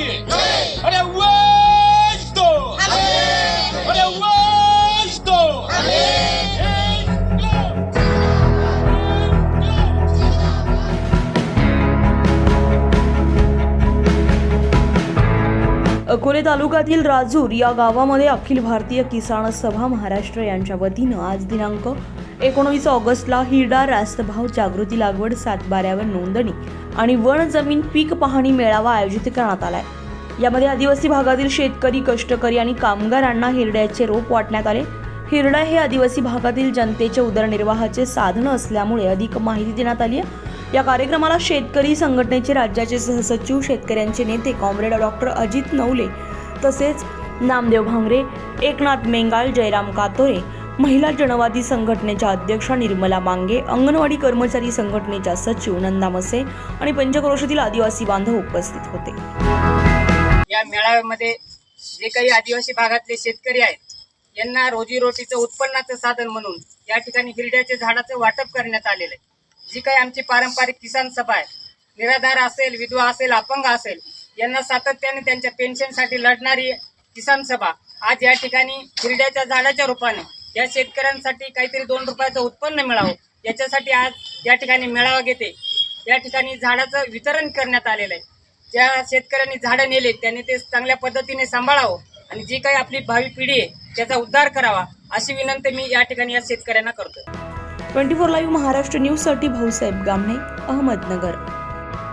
की अरे वैश तो अरे वैश तो अकोले तालुक्यातील राजूर या गावामध्ये अखिल भारतीय किसान सभा महाराष्ट्र यांच्या वतीनं आज दिनांक एकोणवीस ऑगस्टला हिरडा रास्तभाव जागृती लागवड सातबाऱ्यावर नोंदणी आणि वन जमीन पीक पाहणी मेळावा आयोजित करण्यात आला आहे यामध्ये आदिवासी भागातील शेतकरी कष्टकरी आणि कामगारांना हिरड्याचे रोप वाटण्यात आले. हिरडा हे आदिवासी भागातील जनतेचे उदरनिर्वाहाचे साधन असल्यामुळे अधिक माहिती देण्यात आली आहे. या कार्यक्रमाला शेतकरी संघटनेचे राज्याचे सहसचिव शेतकऱ्यांचे नेते कॉम्रेड डॉक्टर अजित नवले तसेच नामदेव भांगरे एकनाथ मेंगाळ जयराम कातोरे महिला जनवादी संघटनेच्या अध्यक्षा निर्मला मांगे अंगणवाडी कर्मचारी संघटनेच्या सचिव नंदा मसे आणि पंचक्रोशातील आदिवासी बांधव उपस्थित होते. या मेळाव्यामध्ये जे काही आदिवासी भागातले शेतकरी आहेत यांना रोजीरोटीचं उत्पन्नाचं साधन म्हणून या ठिकाणी हिरड्याच्या झाडाचं वाटप करण्यात आलेलं आहे. जी काही आमची पारंपरिक किसान सभा आहे निराधार असेल विधवा असेल अपंग असेल यांना सातत्याने त्यांच्या पेन्शनसाठी लढणारी किसान सभा आज या ठिकाणी हिरड्याच्या झाडाच्या रूपाने या शेतकऱ्यांसाठी काहीतरी दोन रुपयाचं उत्पन्न मिळावं याच्यासाठी आज या ठिकाणी मेळावा घेते. या ठिकाणी झाडाचं वितरण करण्यात आलेलं आहे. ज्या शेतकऱ्यांनी झाडं नेले त्यांनी ते चांगल्या पद्धतीने सांभाळावं आणि जी काही आपली भावी पिढी आहे त्याचा उद्धार करावा अशी विनंती मी या ठिकाणी या शेतकऱ्यांना करतो ट्वेंटी फोर लाईव्ह महाराष्ट्र न्यूजसाठी भाऊसाहेब गामणे अहमदनगर.